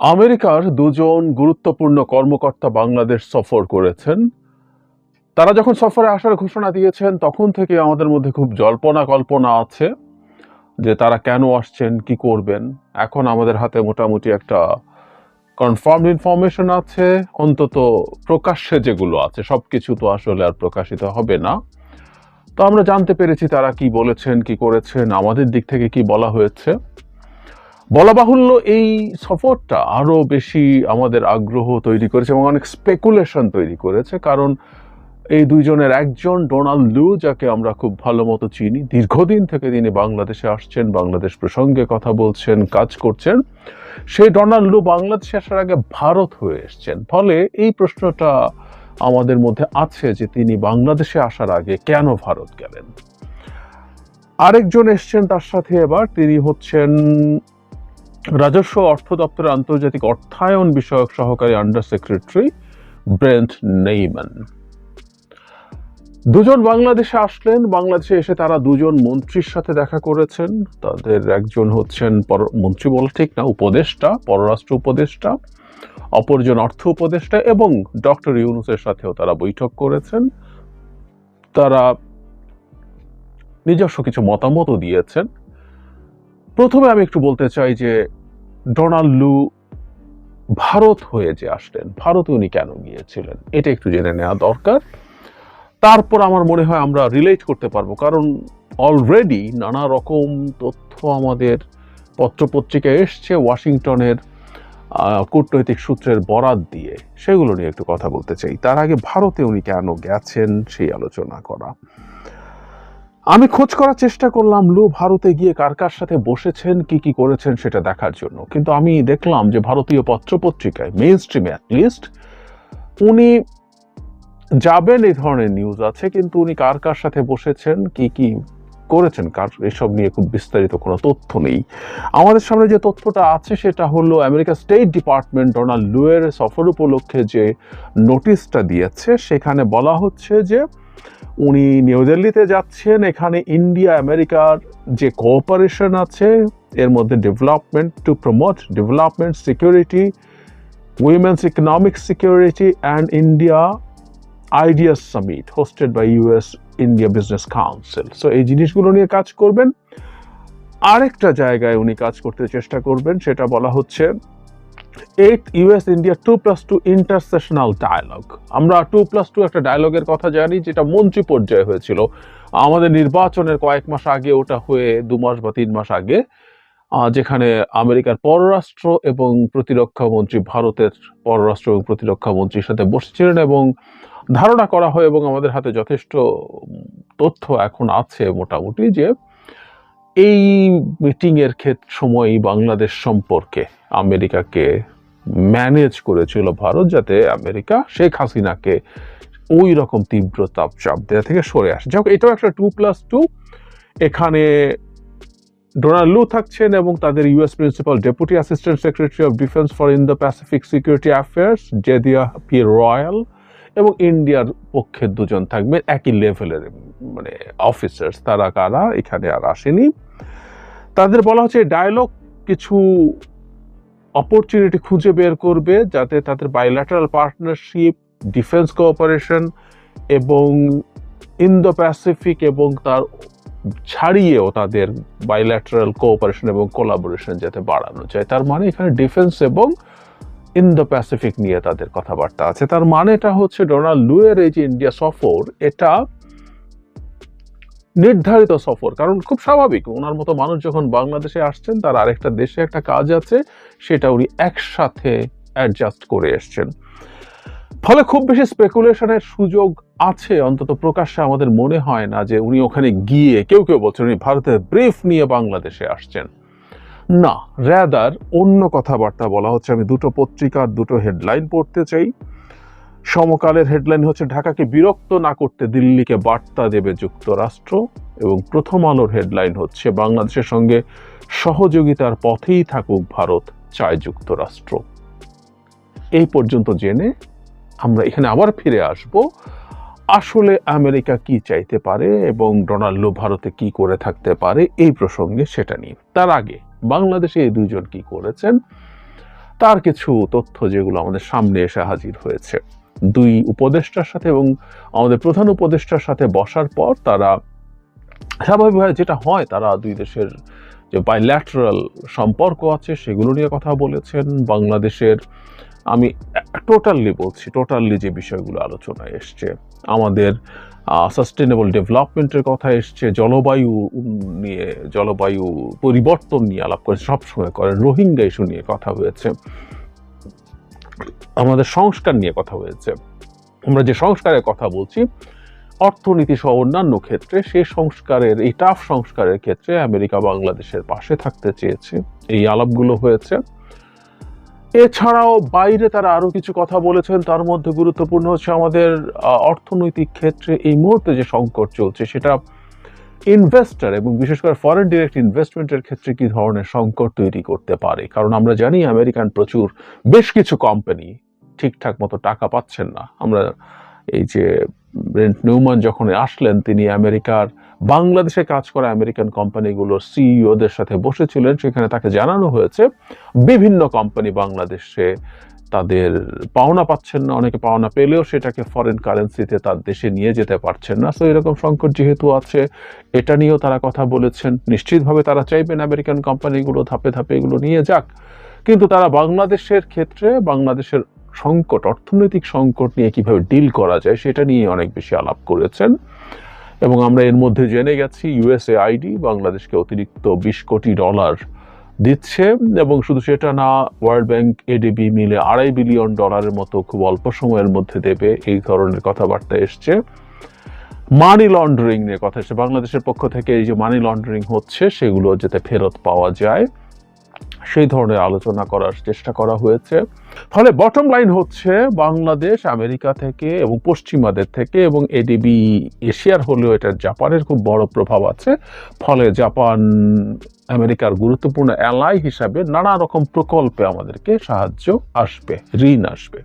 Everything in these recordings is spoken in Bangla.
আমেরিকার দুজন গুরুত্বপূর্ণ কর্মকর্তা বাংলাদেশ সফর করেছেন। তারা যখন সফরে আসার ঘোষণা দিয়েছেন, তখন থেকে আমাদের মধ্যে খুব জল্পনা কল্পনা আছে যে তারা কেন আসছেন, কি করবেন। এখন আমাদের হাতে মোটামুটি একটা কনফার্ম ইনফরমেশন আছে, অন্তত প্রকাশ্যে যেগুলো আছে সব কিছু তো আসলে আর প্রকাশিত হবে না। তো আমরা জানতে পেরেছি তারা কি বলেছেন, কি করেছেন, আমাদের দিক থেকে কি বলা হয়েছে। বলা বাহুল্য এই সফরটা আরও বেশি আমাদের আগ্রহ তৈরি করেছে এবং অনেক স্পেকুলেশন তৈরি করেছে। কারণ এই দুইজনের একজন ডোনাল্ড লু, যাকে আমরা খুব ভালো মতো চিনি, দীর্ঘদিন থেকে তিনি বাংলাদেশে আসছেন, বাংলাদেশ প্রসঙ্গে কথা বলছেন, কাজ করছেন। সেই ডোনাল্ড লু বাংলাদেশে আসার আগে ভারত হয়ে এসছেন। ফলে এই প্রশ্নটা আমাদের মধ্যে আছে যে তিনি বাংলাদেশে আসার আগে কেন ভারত গেলেন? আরেকজন এসছেন তার সাথে এবার, তিনি হচ্ছেন রাজস্ব অর্থ দপ্তরের আন্তর্জাতিক অর্থায়ন বিষয়ক সহকারী আন্ডার সেক্রেটারি ব্রেন্ট নেইম্যান দুজন বাংলাদেশে আসলেন। বাংলাদেশে এসে তারা দুজন মন্ত্রীর সাথে দেখা করেছেন। তাদের একজন হচ্ছেন পর- মন্ত্রী বলা ঠিক না, উপদেষ্টা, পররাষ্ট্র উপদেষ্টা, অপরজন অর্থ উপদেষ্টা এবং ডক্টর ইউনুসের সাথেও তারা বৈঠক করেছেন। তারা নিজস্ব কিছু মতামতও দিয়েছেন। প্রথমে আমি একটু বলতে চাই যে ডোনাল্ড লু ভারত হয়ে যে আসলেন, ভারতে উনি কেন গিয়েছিলেন? এটা একটু জেনে নেওয়া দরকার। তারপর আমার মনে হয় আমরা রিলেট করতে পারব, কারণ অলরেডি নানা রকম তথ্য আমাদের পত্রপত্রিকায় এসছে ওয়াশিংটনের কূটনৈতিক সূত্রের বরাত দিয়ে। সেগুলো নিয়ে একটু কথা বলতে চাই। তার আগে ভারতে উনি কেন গেছেন সেই আলোচনা করা। আমি খোঁজ করার চেষ্টা করলাম, লু ভারতে গিয়ে কার কার সাথে বসেছেন, কি কি করেছেন সেটা দেখার জন্য। কিন্তু আমি দেখলাম যে ভারতীয় পত্রপত্রিকায় মেইন স্ট্রিমে অ্যাটলিস্ট উনি যাবেন এই ধরনের নিউজ আছে, কিন্তু উনি কার কার সাথে বসেছেন, কি কি করেছেন, কার এসব নিয়ে খুব বিস্তারিত কোনো তথ্য নেই। আমাদের সামনে যে তথ্যটা আছে, সেটা হলো আমেরিকা স্টেট ডিপার্টমেন্ট ডোনাল্ড লুয়ের সফর উপলক্ষে যে নোটিশটা দিয়েছে, সেখানে বলা হচ্ছে যে উনি নিউ দিল্লিতে যাচ্ছেন, এখানে ইন্ডিয়া, আমেরিকার যে কোঅপারেশন আছে, এর মধ্যে development to promote development security women's economic security and India ideas summit hosted by US India business council so এই জিনিসগুলো নিয়ে কাজ করবেন। আরেকটা জায়গায় উনি কাজ করতে চেষ্টা করবেন, সেটা বলা হচ্ছে eight US India two plus two intersessional dialogue আমরা টু প্লাস টু একটা ডায়ালগের কথা জানি, যেটা মন্ত্রী পর্যায়ে হয়েছিল। আমাদের নির্বাচনের কয়েক মাস আগে, ওটা হয়ে দু মাস বা তিন মাস আগে যেখানে আমেরিকার পররাষ্ট্র এবং প্রতিরক্ষা মন্ত্রী, ভারতের পররাষ্ট্র এবং প্রতিরক্ষা মন্ত্রীর সাথে বসেছিলেন এবং ধারণা করা হয় এবং আমাদের হাতে যথেষ্ট তথ্য এখন আছে মোটামুটি যে এই মিটিং এর ক্ষেত্র সময় বাংলাদেশ সম্পর্কে আমেরিকাকে ম্যানেজ করেছিল ভারত যাতে আমেরিকা শেখ হাসিনাকে ওই রকম তীব্র তাপ চাপ দেওয়া থেকে সরে আসে। যাই এটাও একটা টু প্লাস টু এখানে ডোনাল্ড লু থাকছেন এবং তাদের US principal deputy assistant secretary of defence for in the pacific security affairs Jedidiah P Royal এবং ইন্ডিয়ার পক্ষের দুজন থাকবেন, একই লেভেলের মানে অফিসার্স তারা কারা, এখানে আর আসেনি। তাদের বলা হচ্ছে ডায়ালগ কিছু অপরচুনিটি খুঁজে বের করবে যাতে তাদের বাইল্যাটারাল পার্টনারশিপ ডিফেন্স কোঅপারেশন এবং ইন্দো প্যাসিফিক এবং তার ছাড়িয়েও তাদের বাইল্যাটারাল কোঅপারেশন এবং কোলাবোরেশন যাতে বাড়ানো যায়। তার মানে এখানে ডিফেন্স এবং ইন্দো প্যাসিফিক নিয়ে তাদের কথাবার্তা আছে। তার মানেটা হচ্ছে ডোনাল্ড লুয়ের এই যে ইন্ডিয়া সফর, এটা নির্ধারিত সফর, কারণ খুব স্বাভাবিক, ওনার মতো মানুষ যখন বাংলাদেশে আসছেন, তার আরেকটা দেশে একটা কাজ আছে, সেটা উনি একসাথে অ্যাডজাস্ট করে এসছেন। ফলে খুব বেশি স্পেকুলেশনের সুযোগ আছে, অন্তত প্রকাশ্যে আমাদের মনে হয় না যে উনি ওখানে গিয়ে, কেউ কেউ বলছেন উনি ভারতের ব্রিফ নিয়ে বাংলাদেশে আসছেন। না র্যাদার অন্য কথাবার্তা বলা হচ্ছে, আমি দুটো পত্রিকার দুটো হেডলাইন পড়তে চাই। সমকালের হেডলাইন হচ্ছে ঢাকাকে বিরক্ত না করতে দিল্লিকে বার্তা দেবে যুক্তরাষ্ট্র এবং প্রথম আলোর হেডলাইন হচ্ছে বাংলাদেশের সঙ্গে সহযোগিতার পথেই থাকুক ভারত, চায় যুক্তরাষ্ট্র। এই পর্যন্ত জেনে আমরা এখানে আবার ফিরে আসব। আসলে আমেরিকা কি চাইতে পারে এবং ডোনাল্ড ভারতে কি করে থাকতে পারে এই প্রসঙ্গে সেটা নিয়ে। তার আগে, বাংলাদেশে এই দুজন কি করেছেন, তার কিছু তথ্য যেগুলো আমাদের সামনে এসে হাজির হয়েছে। দুই উপদেষ্টার সাথে এবং আমাদের প্রধান উপদেষ্টার সাথে বসার পর তারা স্বাভাবিকভাবে যেটা হয়, তারা দুই দেশের যে বাইল্যাটারাল সম্পর্ক আছে সেগুলো নিয়ে কথা বলেছেন। বাংলাদেশের আমি টোটালি বলছি টোটালি যে বিষয়গুলো আলোচনায় এসছে, আমাদের সাস্টেনেবল ডেভেলপমেন্টের কথা এসছে, জলবায়ু নিয়ে, জলবায়ু পরিবর্তন নিয়ে আলাপ করে সবসময় করেন, রোহিঙ্গা ইস্যু নিয়ে কথা হয়েছে। আমাদের সংস্কার নিয়ে কথা হয়েছে। আমরা যে সংস্কারের কথা বলছি, অর্থনীতি সহ অন্যান্য ক্ষেত্রে সেই সংস্কারের, এই টাফ সংস্কারের ক্ষেত্রে আমেরিকা বাংলাদেশের পাশে থাকতে চেয়েছে। এই আলাপগুলো হয়েছে। এছাড়াও বাইরে তারা আরও কিছু কথা বলেছেন, তার মধ্যে গুরুত্বপূর্ণ হচ্ছে আমাদের অর্থনৈতিক ক্ষেত্রে এই মুহূর্তে যে সংকট চলছে, সেটা ইনভেস্টর এবং বিশেষ করে ফরেন ডিরেক্ট ইনভেস্টমেন্টের ক্ষেত্রে কি ধরনের সংকট তৈরি করতে পারে? কারণ আমরা জানি আমেরিকান প্রচুর, বেশ কিছু কোম্পানি ঠিকঠাক মতো টাকা পাচ্ছেন না। আমরা এই যে ব্রেন্ট নিউম্যান যখন আসলেন, তিনি আমেরিকার, বাংলাদেশে কাজ করা আমেরিকান কোম্পানিগুলোর সিইওদের সাথে বসেছিলেন। সেখানে তাকে জানানো হয়েছে, বিভিন্ন কোম্পানি বাংলাদেশে তাদের পাওনা পাচ্ছেন না, অনেকে পাওনা পেলেও সেটাকে ফরেন কারেন্সিতে তার দেশে নিয়ে যেতে পারছেন না। তো এরকম সংকট যেহেতু আছে, এটা নিয়েও তারা কথা বলেছেন। নিশ্চিতভাবে তারা চাইবেন আমেরিকান কোম্পানিগুলো ধাপে ধাপে এগুলো নিয়ে যাক। কিন্তু তারা বাংলাদেশের ক্ষেত্রে বাংলাদেশের সংকট, অর্থনৈতিক সংকট নিয়ে কীভাবে ডিল করা যায়, সেটা নিয়ে অনেক বেশি আলাপ করেছেন। এবং আমরা এর মধ্যে জেনে গেছি ইউএসএ আইডি বাংলাদেশকে অতিরিক্ত বিশ কোটি ডলার দিচ্ছে এবং শুধু সেটা না ওয়ার্ল্ড ব্যাংক এডিবি মিলে আড়াই বিলিয়ন ডলারের মতো খুব অল্প সময়ের মধ্যে দেবে এই ধরনের কথাবার্তা এসছে। মানি লন্ডারিং নিয়ে কথা এসছে। বাংলাদেশের পক্ষ থেকে এই যে মানি লন্ডারিং হচ্ছে, সেগুলো যাতে ফেরত পাওয়া যায়, সেই ধরনের আলোচনা করার চেষ্টা করা হয়েছে। ফলে বটম লাইন হচ্ছে, বাংলাদেশ, আমেরিকা থেকে এবং পশ্চিমাদের থেকে এবং এডিবি এশিয়ার হলেও এটা জাপানের খুব বড় প্রভাব আছে। ফলে জাপান আমেরিকার গুরুত্বপূর্ণ অ্যালাই হিসাবে নানা রকম প্রকল্পে আমাদেরকে সাহায্য আসবে, ঋণ আসবে।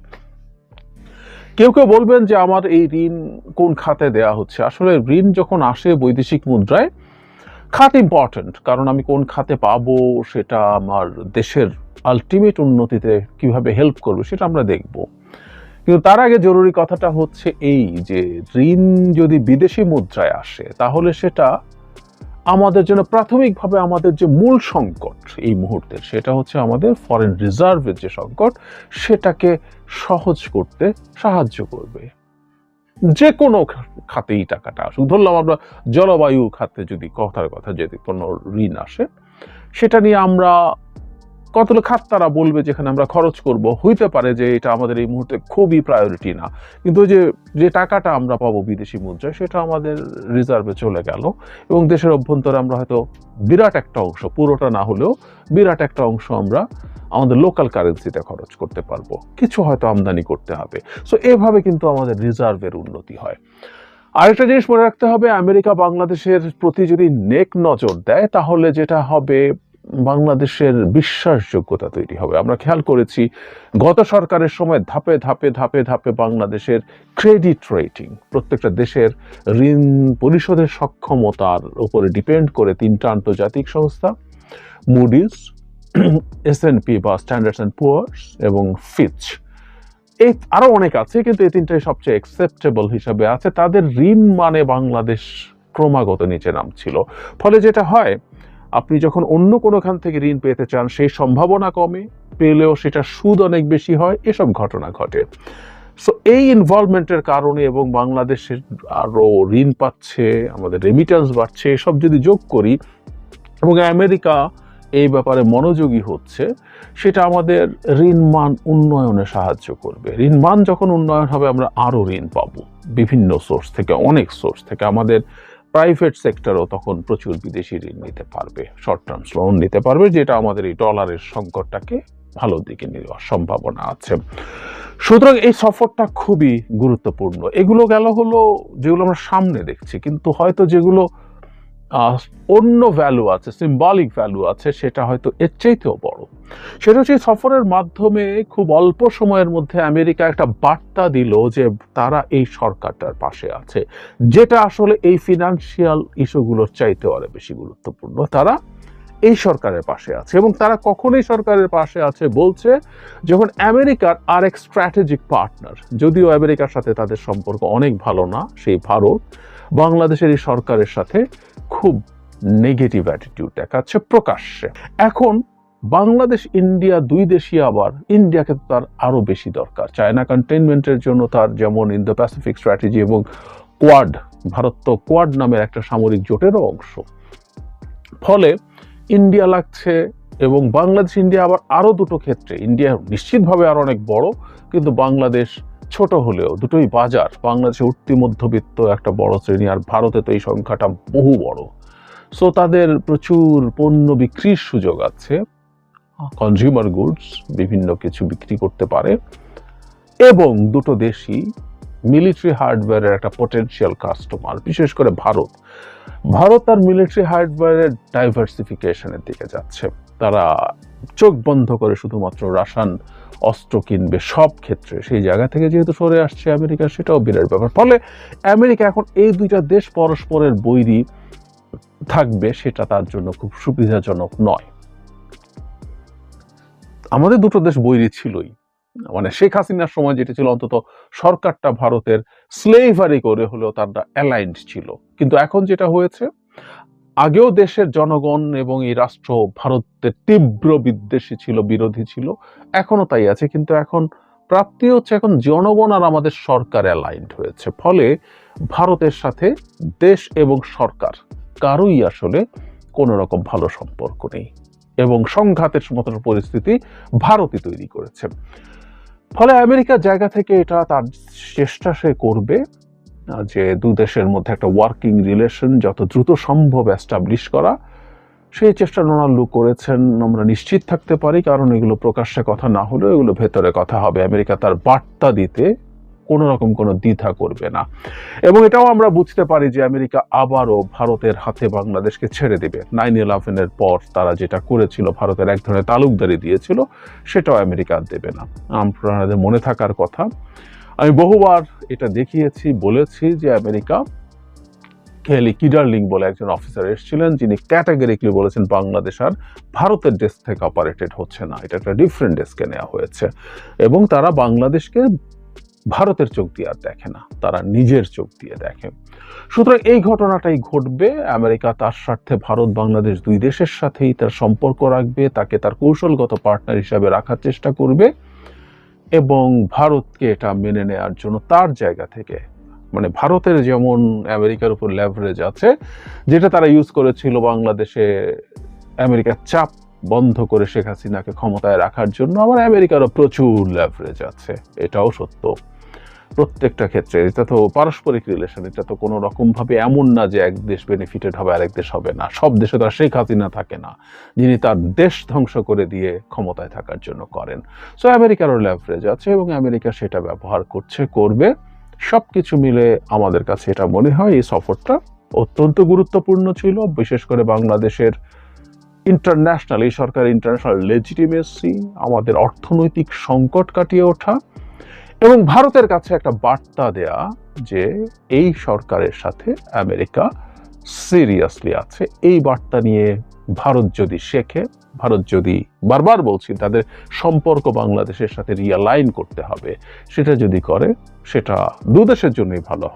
কেউ কেউ বলবেন যে আমার এই ঋণ কোন খাতে দেয়া হচ্ছে? আসলে ঋণ যখন আসে বৈদেশিক মুদ্রায়, খাত ইম্পর্ট্যান্ট কারণ আমি কোন খাতে পাবো সেটা আমার দেশের আলটিমেট উন্নতিতে কীভাবে হেল্প করবে সেটা আমরা দেখব। কিন্তু তার আগে জরুরি কথাটা হচ্ছে এই যে ঋণ যদি বিদেশি মুদ্রায় আসে, তাহলে সেটা আমাদের জন্য প্রাথমিকভাবে আমাদের যে মূল সংকট এই মুহূর্তের সেটা হচ্ছে আমাদের ফরেন রিজার্ভের যে সংকট, সেটাকে সহজ করতে সাহায্য করবে। যে কোনো খাতেই টাকাটা আসুক। ধরলাম আমরা জলবায়ু খাতে যদি কথার কথা যদি কোনো ঋণ আসে, সেটা নিয়ে আমরা কতগুলো খাত তারা বলবে যেখানে আমরা খরচ করব? হইতে পারে যে এটা আমাদের এই মুহূর্তে খুবই প্রায়োরিটি না। কিন্তু যে যে টাকাটা আমরা পাবো বিদেশি মুদ্রায়, সেটা আমাদের রিজার্ভে চলে গেল। এবং দেশের অভ্যন্তরে আমরা হয়তো বিরাট একটা অংশ, পুরোটা না হলেও বিরাট একটা অংশ আমরা আমাদের লোকাল কারেন্সিতে খরচ করতে পারব। কিছু হয়তো আমদানি করতে হবে। সো এভাবে কিন্তু আমাদের রিজার্ভের উন্নতি হয়। আরেকটা জিনিস মনে রাখতে হবে, আমেরিকা বাংলাদেশের প্রতি যদি নেক নজর দেয়, তাহলে যেটা হবে বাংলাদেশের বিশ্বাসযোগ্যতা তৈরি হবে। আমরা খেয়াল করেছি, গত সরকারের সময় ধাপে ধাপে ধাপে ধাপে বাংলাদেশের ক্রেডিট রেটিং প্রত্যেকটা দেশের ঋণ পরিশোধের সক্ষমতার উপরে ডিপেন্ড করে তিনটা আন্তর্জাতিক সংস্থা মুডিস এস এন পি বা স্ট্যান্ডার্ডস অ্যান্ড পুয়ার্স এবং ফিচ এই আরও অনেক আছে, কিন্তু এই তিনটাই সবচেয়ে অ্যাকসেপ্টেবল হিসাবে আছে। তাদের ঋণ মানে বাংলাদেশ ক্রমাগত নিচে নামছিল। ফলে যেটা হয় আপনি যখন অন্য কোনোখান থেকে ঋণ পেতে চান, সেই সম্ভাবনা কমে, পেলেও সেটা সুদ অনেক বেশি হয়, এসব ঘটনা ঘটে। সো এই ইনভলভমেন্টের কারণে এবং বাংলাদেশের আরও ঋণ পাচ্ছে, আমাদের রেমিটেন্স বাড়ছে, এসব যদি যোগ করি এবং আমেরিকা এই ব্যাপারে মনোযোগী হচ্ছে, সেটা আমাদের ঋণ মান উন্নয়নে সাহায্য করবে। ঋণ মান যখন উন্নয়ন হবে, আমরা আরও ঋণ পাবো। বিভিন্ন সোর্স থেকে, অনেক সোর্স থেকে। আমাদের প্রাইভেট সেক্টরও তখন প্রচুর বিদেশি ঋণ নিতে পারবে শর্ট টার্ম লোন নিতে পারবে, যেটা আমাদের এই ডলারের সংকটটাকে ভালো দিকে নেওয়ার সম্ভাবনা আছে। সুতরাং এই সফরটা খুবই গুরুত্বপূর্ণ। এগুলো গেল হলো যেগুলো আমরা সামনে দেখছি, কিন্তু হয়তো যেগুলো অন্য ভ্যালু আছে সিম্বলিক ভ্যালু আছে, সেটা হয়তো এর চাইতেও বড়। সেটা হচ্ছে সফরের মাধ্যমে খুব অল্প সময়ের মধ্যে আমেরিকা একটা বার্তা দিল যে তারা এই সরকারটার পাশে আছে, যেটা আসলে এই ফিনান্সিয়াল ইস্যুগুলোর চাইতে অনেক বেশি গুরুত্বপূর্ণ। তারা এই সরকারের পাশে আছে এবং তারা কখনই সরকারের পাশে আছে বলছে যখন আমেরিকার আরেক স্ট্র্যাটেজিক পার্টনার যদিও আমেরিকার সাথে তাদের সম্পর্ক অনেক ভালো না, সেই ভারত বাংলাদেশের এই সরকারের সাথে খুব নেগেটিভ অ্যাটিটিউড দেখাচ্ছে, প্রকাশ্যে। এখন বাংলাদেশ, ইন্ডিয়া দুই দেশই আবার, ইন্ডিয়াকে তার আরও বেশি দরকার। চায়না কন্টেনমেন্টের জন্য তার যেমন ইন্দো প্যাসিফিক স্ট্র্যাটেজি এবং কোয়াড ভারত তো কোয়াড নামের একটা সামরিক জোটেরও অংশ। ফলে ইন্ডিয়া লাগছে এবং বাংলাদেশ, ইন্ডিয়া আবার আরও দুটো ক্ষেত্রে, ইন্ডিয়া নিশ্চিতভাবে আরও অনেক বড়, কিন্তু বাংলাদেশ ছোট হলেও দুটোই বাজার। বাংলাদেশে উঠতি মধ্যবিত্ত একটা বড় শ্রেণি আর ভারতে তো এই সংখ্যাটা বহু বড়। সো তাদের প্রচুর পণ্য বিক্রির সুযোগ আছে। কনজিউমার গুডস বিভিন্ন কিছু বিক্রি করতে পারে। এবং দুটো দেশই মিলিটারি হার্ডওয়্যারের একটা পোটেনশিয়াল কাস্টমার বিশেষ করে ভারত। ভারত তার মিলিটারি হার্ডওয়্যারের ডাইভার্সিফিকেশনের দিকে যাচ্ছে। তারা চোখ বন্ধ করে শুধুমাত্র রাসান অস্ত্র কিনবে সব ক্ষেত্রে। সেই জায়গা থেকে যেহেতু সরে আসছে আমেরিকা, সেটাও বিরাট ব্যাপার। ফলে আমেরিকা এখন এই দুইটা দেশ পরস্পরের বৈরী থাকবে, সেটা তার জন্য খুব সুবিধাজনক নয়। আমাদের দুটো দেশ বৈরী ছিলই। মানে শেখ হাসিনার সময় যেটা ছিল, অন্তত সরকারটা ভারতের স্লেভারি করে হলেও তারা অ্যালাইন্ড ছিল। কিন্তু এখন যেটা হয়েছে আগেও দেশের জনগণ এবং এই রাষ্ট্র ভারতের তীব্র বিদ্বেষী ছিল, বিরোধী ছিল, এখনও তাই আছে, কিন্তু এখন প্রাপ্তি হচ্ছে, এখন জনগণ আর আমাদের সরকার অ্যালাইন্ড হয়েছে। ফলে ভারতের সাথে দেশ এবং সরকার কারোই আসলে কোনো রকম ভালো সম্পর্ক নেই এবং সংঘাতের মতো পরিস্থিতি ভারতই তৈরি করেছে। ফলে আমেরিকার জায়গা থেকে এটা তার চেষ্টা সে করবে যে দু দেশের মধ্যে একটা ওয়ার্কিং রিলেশন যত দ্রুত সম্ভব অ্যাস্টাবলিশ করা, সেই চেষ্টা ডোনাল্ড করেছেন, আমরা নিশ্চিত থাকতে পারি, কারণ এগুলো প্রকাশ্যে কথা না হলেও এগুলো ভেতরে কথা হবে। আমেরিকা তার বার্তা দিতে কোনো রকম কোনো দ্বিধা করবে না। এবং এটাও আমরা বুঝতে পারি যে আমেরিকা আবারও ভারতের হাতে বাংলাদেশকে ছেড়ে দেবে। নাইন ইলেভেনের পর তারা যেটা করেছিল, ভারতের এক ধরনের তালুকদারি দিয়েছিল, সেটাও আমেরিকা দেবে না। আপনাদের মনে থাকার কথা। আমি বহুবার এটা দেখিয়েছি, বলেছি যে আমেরিকা কেলি কিডারলিং বলে একজন অফিসার এসেছিলেন, যিনি ক্যাটাগরিকলি বলেছেন বাংলাদেশ আর ভারতের ডেস্ক থেকে অপারেটেড হচ্ছে না। এটা একটা ডিফারেন্ট ডেস্কে নেওয়া হয়েছে। এবং তারা বাংলাদেশকে ভারতের চোখ দিয়ে আর দেখে না, তারা নিজের চোখ দিয়ে দেখে। সুতরাং এই ঘটনাটাই ঘটবে। আমেরিকা তার স্বার্থে ভারত, বাংলাদেশ দুই দেশের সাথেই তার সম্পর্ক রাখবে, তাকে তার কৌশলগত পার্টনার হিসাবে রাখার চেষ্টা করবে। এবং ভারতকে এটা মেনে নেওয়ার জন্য তার জায়গা থেকে মানে ভারতের যেমন আমেরিকার উপর ল্যাভারেজ আছে, যেটা তারা ইউজ করেছিল বাংলাদেশে আমেরিকার চাপ বন্ধ করে শেখ হাসিনাকে ক্ষমতায় রাখার জন্য আমার আমেরিকারও প্রচুর ল্যাভারেজ আছে, এটাও সত্য। প্রত্যেকটা ক্ষেত্রে। এটা তো পারস্পরিক রিলেশন এটা তো কোনো রকম ভাবে এমন না যে এক দেশ বেনিফিটেড হবে, আরেক দেশ হবে না। সব দেশে তো আর শেখ হাসিনা থাকে না, যিনি তার দেশ ধ্বংস করে দিয়ে ক্ষমতায় থাকার জন্য করেন। সো আমেরিকারও লেভারেজ আছে এবং আমেরিকা সেটা ব্যবহার করছে, করবে। সব কিছু মিলে আমাদের কাছে এটা মনে হয় এই সফরটা অত্যন্ত গুরুত্বপূর্ণ ছিল, বিশেষ করে বাংলাদেশের ইন্টারন্যাশনাল এই সরকার ইন্টারন্যাশনাল লেজিটিমেসি আমাদের অর্থনৈতিক সংকট কাটিয়ে ওঠা। এবং ভারতের কাছে একটা বার্তা দেয়া যে এই সরকারের সাথে আমেরিকা সিরিয়াসলি আছে। এই বার্তা নিয়ে ভারত যদি শেখে, ভারত যদি বারবার বলছি তাদের সম্পর্ক বাংলাদেশের সাথে রিয়ালাইন করতে হবে, সেটা যদি করে, সেটা দুদেশের জন্যই ভালো হবে।